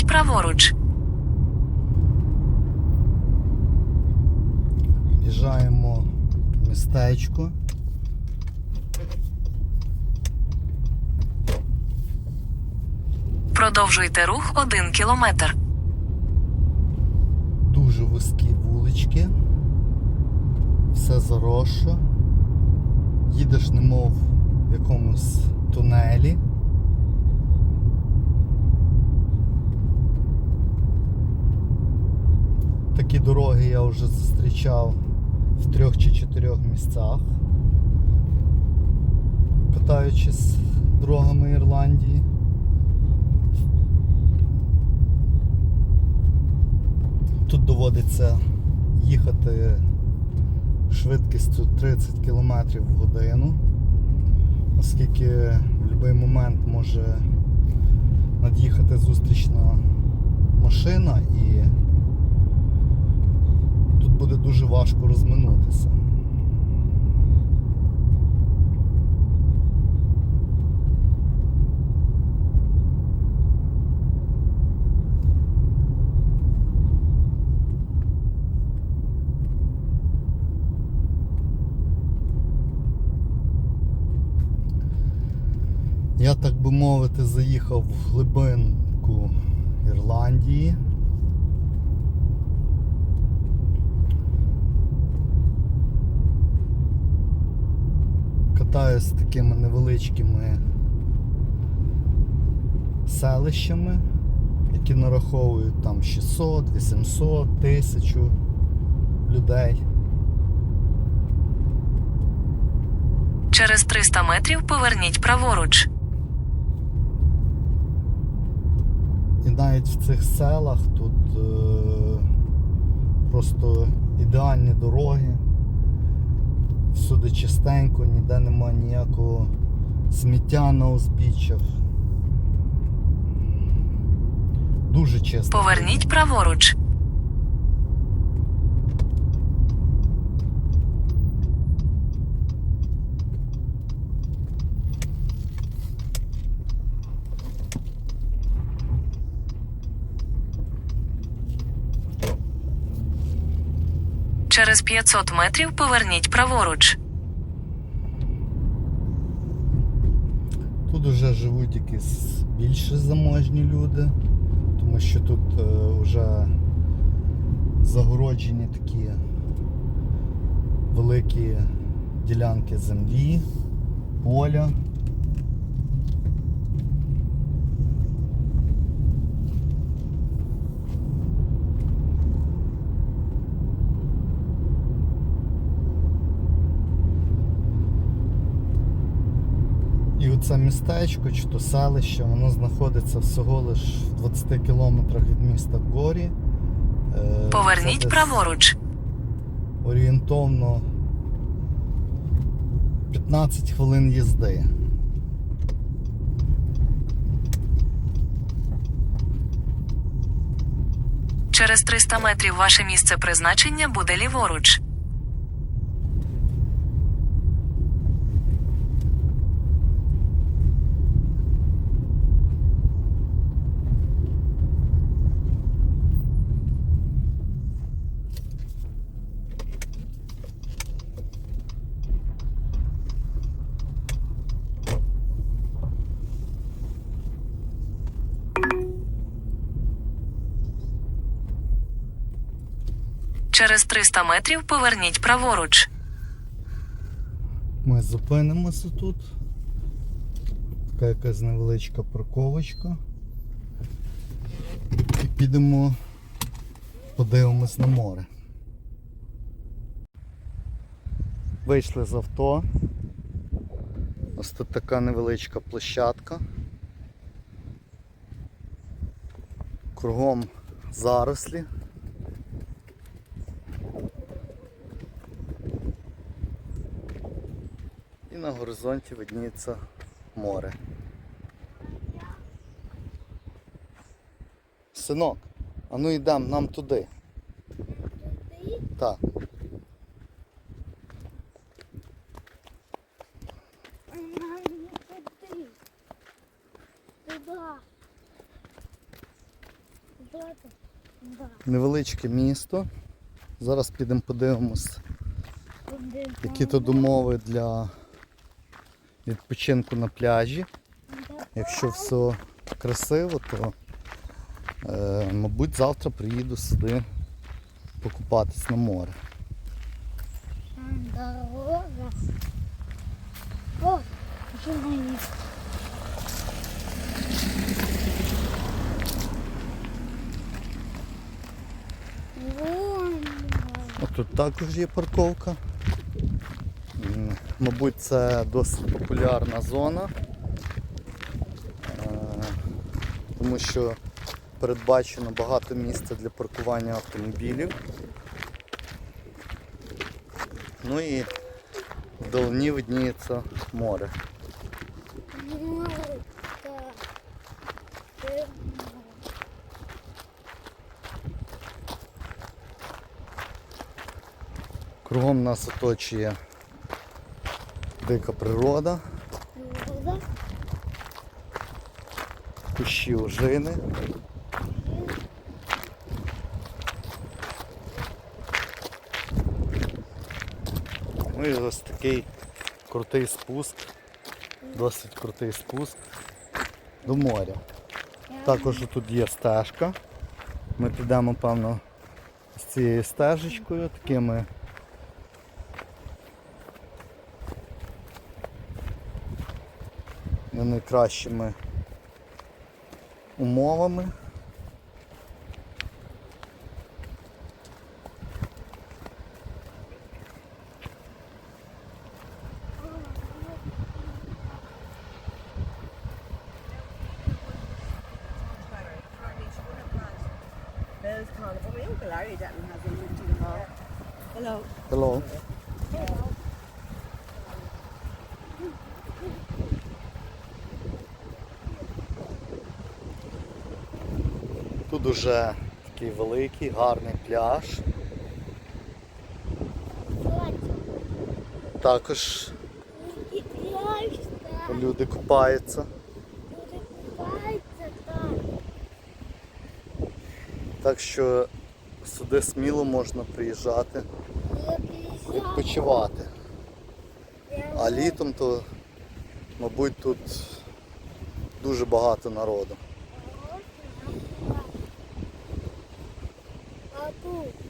Поверніть праворуч. В'їжджаємо в містечко. Продовжуйте рух 1 кілометр. Дуже вузькі вулички. Все заросше. Їдеш немов в якомусь тунелі. Такі дороги я вже зустрічав в трьох чи чотирьох місцях, катаючись дорогами Ірландії. Тут доводиться їхати швидкістю 30 км в годину, оскільки в будь-який момент може над'їхати зустрічна машина і буде дуже важко розминутися. Я, так би мовити, заїхав в глибинку Ірландії. Катаюсь з такими невеличкими селищами, які нараховують там 600, 800, 1000 людей. Через 300 метрів поверніть праворуч. І навіть в цих селах тут е, просто ідеальні дороги. Всюди чистенько, ніде немає ніякого сміття на узбіччях. Дуже чисто. Поверніть праворуч. Через 500 метрів поверніть праворуч. Тут вже живуть якісь більш заможні люди, тому що тут е, вже загороджені такі великі ділянки землі, поля. І оце містечко чи то селище, воно знаходиться всього лиш в 20 кілометрах від міста Горі. Е, Поверніть праворуч. Орієнтовно 15 хвилин їзди. Через 300 метрів ваше місце призначення буде ліворуч. Через 300 метрів поверніть праворуч. Ми зупинимося тут. Така якась невеличка парковочка. І підемо подивимось на море. Вийшли з авто. Ось тут така невеличка площадка. Кругом зарослі. І на горизонті видніється море. Синок, а ну йдемо нам туди. Так. Невеличке місто. Зараз підемо подивимось, які тут умови для відпочинку на пляжі. Якщо все красиво, то е, мабуть завтра приїду сюди покупатись на море. Дорога. О. Вон. Тут також є парковка. Мабуть, це досить популярна зона, Е, тому що передбачено багато місця для паркування автомобілів. Ну і вдалині видніється море. Кругом нас оточує дика природа, Вода. кущі ожини. Ну і ось такий крутий спуск, досить крутий спуск до моря. Також тут є стежка. Ми підемо, певно, з цією стежечкою, такими to the mall. Hello. Hello. Тут уже такий великий, гарний пляж. Також люди купаються. Люди купаються там. Так що сюди сміло можна приїжджати, відпочивати. А літом то, мабуть, тут дуже багато народу. А тут